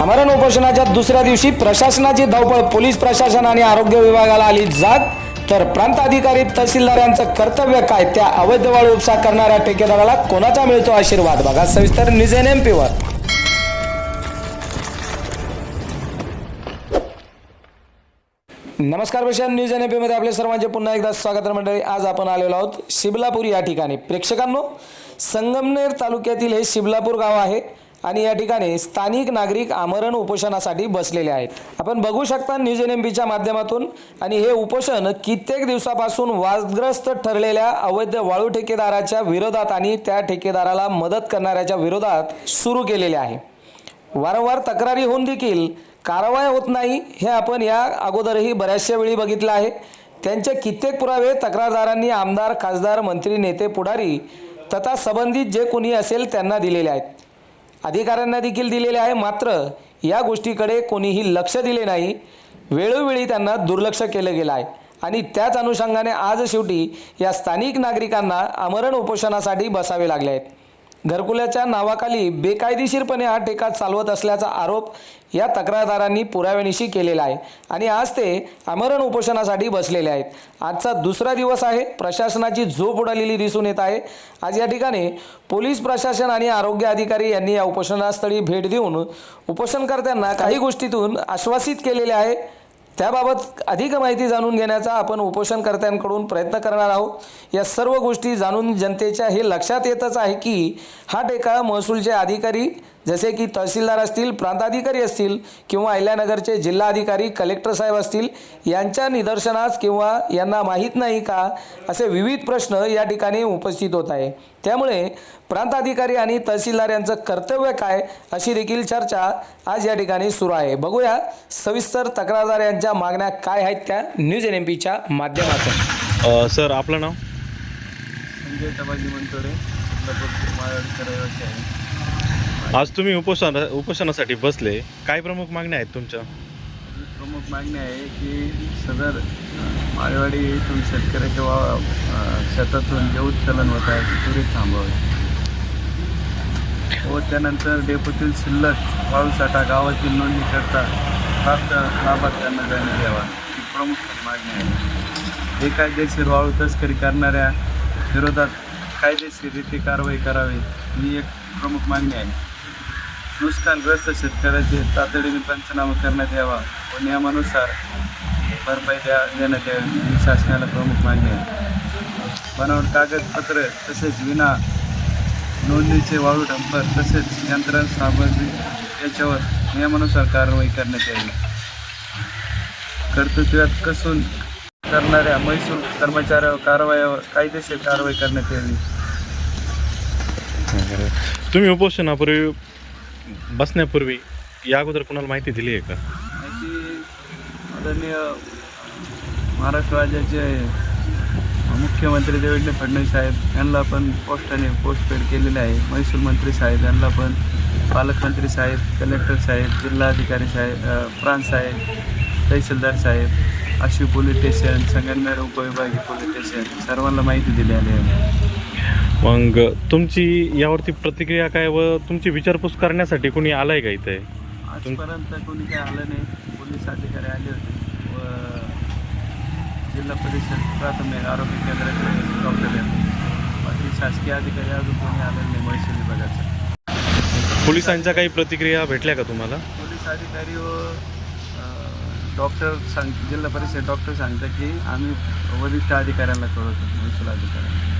अमरण उपोषणाच्या दुसऱ्या दिवशी प्रशासनाची धावपळ पोलीस प्रशासन आणि आरोग्य विभागाला आली जात तर प्रांत अधिकारी तहसीलदार यांचं कर्तव्य काय? त्या अवैध वाळू उपसा करणाऱ्या ठेकेदाराला कोणाचा मिळतो आशीर्वाद? बघा सविस्तर निजेन एम पीवर नमस्कार पेशा न्यूज एनमध्ये आपले सर्वांचे पुन्हा एकदा स्वागत मंडळी. आज आपण आलेलो आहोत शिबलापूर या ठिकाणी. प्रेक्षकांनो संगमनेर तालुक्यातील हे शिबलापूर गाव आहे. आणि या ठिकाणी स्थानिक नागरिक आमरण उपोषणासाठी बसलेले आहेत. आपण बघू शकता न्यूज एन एम बीच्या माध्यमातून आणि हे उपोषण कित्येक दिवसापासून वादग्रस्त ठरलेल्या अवैध वाळू ठेकेदाराच्या विरोधात आणि त्या ठेकेदाराला मदत करणाऱ्याच्या विरोधात सुरू केलेले आहे. वारंवार तक्रारी होऊन देखील कारवाई होत नाही हे आपण या अगोदरही बऱ्याचशा वेळी बघितलं आहे. त्यांचे कित्येक पुरावे तक्रारदारांनी आमदार खासदार मंत्री नेते पुढारी तथा संबंधित जे कोणी असेल त्यांना दिलेले आहेत. अधिकाऱ्यांना देखील दिलेले आहे. मात्र या गोष्टीकडे कोणीही लक्ष दिले नाही. वेळोवेळी त्यांना दुर्लक्ष केलं गेलं आहे. आणि त्याच अनुषंगाने आज शेवटी या स्थानिक नागरिकांना आमरण उपोषणासाठी बसावे लागले आहेत. घरकुल्याच्या नावाखाली बेकायदेशीरपणे हा ठेका चालवत असल्याचा आरोप या तक्रारदारांनी पुराव्यानिशी केलेला आहे आणि आज ते आमरण उपोषणासाठी बसलेले आहेत. आजचा दुसरा दिवस आहे. प्रशासनाची झोप उडालेली दिसून येत आहे. आज या ठिकाणी पोलीस प्रशासन आणि आरोग्य अधिकारी यांनी या उपोषणास्थळी भेट देऊन उपोषणकर्त्यांना काही गोष्टीतून आश्वासित केलेले आहे. त्याबाबत अधिक माहिती जाणून घेण्याचा आपण उपोषणकर्त्यांकडून प्रयत्न करणार आहोत. या सर्व गोष्टी जाणून जनतेच्या हे लक्षात येतच आहे की हा टेका महसूलचे अधिकारी जसे की तहसीलदार असतील प्रांताधिकारी असतील किंवा अहिल्यानगरचे जिल्हाधिकारी कलेक्टर साहेब असतील यांच्या निदर्शनास किंवा यांना माहीत नाही का असे विविध प्रश्न या ठिकाणी उपस्थित होत आहे. त्यामुळे प्रांत अधिकारी आणि तहसीलदार यांचं कर्तव्य काय अशी देखील चर्चा आज या ठिकाणी सुरू आहे. बघूया सविस्तर तक्रारदार यांच्या मागण्या काय आहेत त्या न्यूज एन एम पीच्या माध्यमातून. अ, सर आपलं नाव? संजय तबाजी रहिवासी आहे. आज तुम्ही उपोषण उपोषणासाठी बसले. काय प्रमुख मागण्या आहेत तुमच्या? प्रमुख मागणी आहे की सदर माळेवाडी येथून शेतकऱ्याच्या वा शेतातून जे उत्खनन होत आहे ते त्वरित थांबवावे. व त्यानंतर डेपोतील शिल्लक वाळूसाठा गावातील नोंदणी करता प्राप्त लाभार्थ्यांना देण्यात द्यावा ही प्रमुख मागणी आहे. बेकायदेशीर वाळू तस्करी करणाऱ्या विरोधात कायदेशीर रीती कारवाई करावी ही एक प्रमुख मागणी आहे. नुकसानग्रस्त शेतकऱ्याचे तातडीने पंचनामा करण्यात यावा व नियमानुसार भरपाई द्या देण्यात यावी ही शासनाला प्रमुख मागणी आहे. बनावट कागदपत्र तसेच विना नोंदणीचे वाळू डंपर तसेच यंत्रण सामग्री याच्यावर नियमानुसार कारवाई करण्यात यावी. कर्तृत्वात कसून करणाऱ्या महसूल कर्मचाऱ्यावर कारवायावर कायदेशीर कारवाई करण्यात यावी. तुम्ही उपोषणापूर्वी बसण्यापूर्वी या अगोदर कोणाला माहिती दिली आहे का? आदरणीय महाराष्ट्र राज्याचे मुख्यमंत्री देवेंद्र फडणवीस साहेब यांना पण पोस्टाने पोस्टपेड केलेले आहे. महसूल मंत्री साहेब यांना पण पालकमंत्री साहेब कलेक्टर साहेब जिल्हाधिकारी साहेब अ, प्रांत साहेब तहसीलदार साहेब आशिव पोलीस स्टेशन संगमनेर उपविभागीय पोलीस स्टेशन सर्वांना माहिती दिली आली आहे. मग तुमची यावरती प्रतिक्रिया काय व तुमची विचारपूस करण्यासाठी कोणी आलाय का इथे? आजपर्यंत कोणी काही आलं नाही. पोलीस अधिकारी आले होते. व जिल्हा परिषद प्राथमिक आरोग्य केंद्राचे डॉक्टर बाकी शासकीय अधिकारी अजून कोणी आलेले नाही महसूल विभागाचे. पोलिसांच्या काही प्रतिक्रिया भेटल्या का तुम्हाला? पोलीस अधिकारी व डॉक्टर सांग जिल्हा परिषद डॉक्टर सांगतात की आम्ही वरिष्ठ अधिकाऱ्यांना कळवतो महसूल अधिकाऱ्यांना.